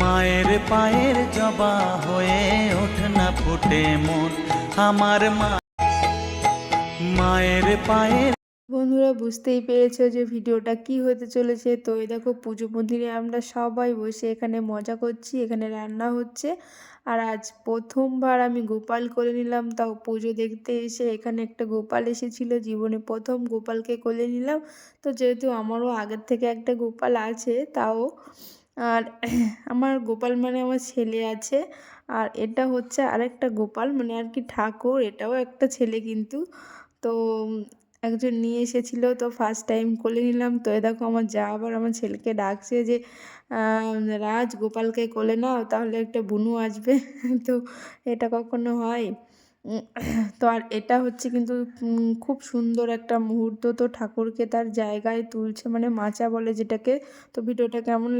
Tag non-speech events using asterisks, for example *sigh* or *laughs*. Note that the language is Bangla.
মায়ের পায়ের জবা হয়ে ওঠ না ফুটে মন আমার মা। মায়ের পায়ের বন্ধুরা, বুঝতেই পেরেছ যে ভিডিওটা কি হতে চলেছে? তো এই দেখো, পুজো মন্দিরে আমরা সবাই বসে এখানে মজা করছি, এখানে রান্না হচ্ছে। আর আজ প্রথমবার আমি গোপাল করে নিলাম, তাও পুজো দেখতে এসে এখানে একটা গোপাল এসেছিল, জীবনে প্রথম গোপালকে কোলে নিলাম। তো যেহেতু আমারও আগের থেকে একটা গোপাল আছে, তাও আর *laughs* আমার গোপাল মানে আমার ছেলে আছে। আর এটা হচ্ছে আরেকটা গোপাল মানে আর কি ঠাকুর, এটাও একটা ছেলে কিন্তু। তো একজন নিয়ে এসেছিল, তো ফার্স্ট টাইম কোলে নিলাম। তো এ দেখো আমার যা আবার আমার ছেলেকে ডাকছে যে রাজ, গোপালকে কোলে নাও, তাহলে একটা বুনু আসবে। *laughs* তো এটা কখনো হয়। তো আর এটা হচ্ছে কিন্তু খুব সুন্দর একটা মুহূর্ত। তো ঠাকুরকে তার জায়গায় তুলছে মানে মাচা বলে যেটাকে। তো ভিডিওটা কেমন